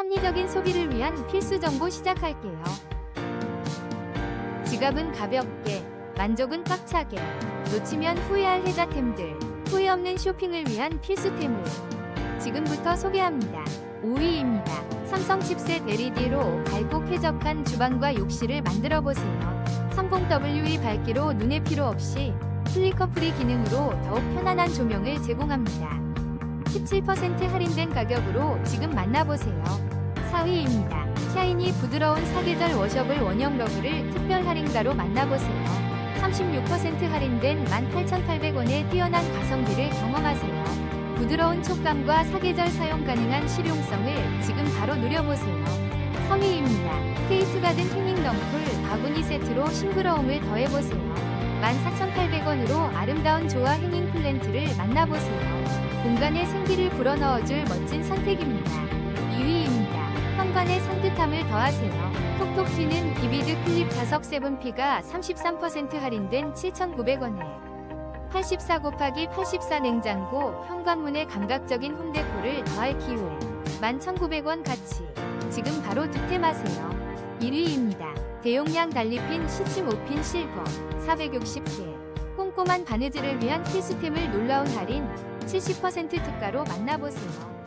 합리적인 소비를 위한 필수 정보 시작할게요. 지갑은 가볍게, 만족은 꽉차게, 놓치면 후회할 혜자템들, 후회 없는 쇼핑을 위한 필수템을 지금부터 소개합니다. 5위입니다. 삼성 칩셋 LED로 밝고 쾌적한 주방과 욕실을 만들어 보세요. 30WE 밝기로 눈에 필요 없이 플리커 프리 기능으로 더욱 편안한 조명을 제공합니다. 17% 할인된 가격으로 지금 만나보세요. 4위입니다. 샤이니 부드러운 사계절 워셔블 원형 러브를 특별 할인가로 만나보세요. 36% 할인된 18,800원의 뛰어난 가성비를 경험하세요. 부드러운 촉감과 사계절 사용 가능한 실용성을 지금 바로 누려보세요. 3위입니다. 케이트 가든 행잉 덩쿨 바구니 세트로 싱그러움을 더해보세요. 14,800원으로 아름다운 조화 행잉 플랜트를 만나보세요. 공간에 생기를 불어넣어줄 멋진 선택입니다. 2위입니다. 현관에 산뜻함을 더하세요. 톡톡 튀는 비비드 클립 자석 7P가 33% 할인된 7,900원에 84 곱하기 84 냉장고 현관문에 감각적인 홈데코를 더할 기호에 11,900원 가치 지금 바로 득템하세요 1위입니다 대용량 달리핀 시침 5핀 실버 460개 꼼꼼한 바느질을 위한 필수템을 놀라운 할인 70% 특가로 만나보세요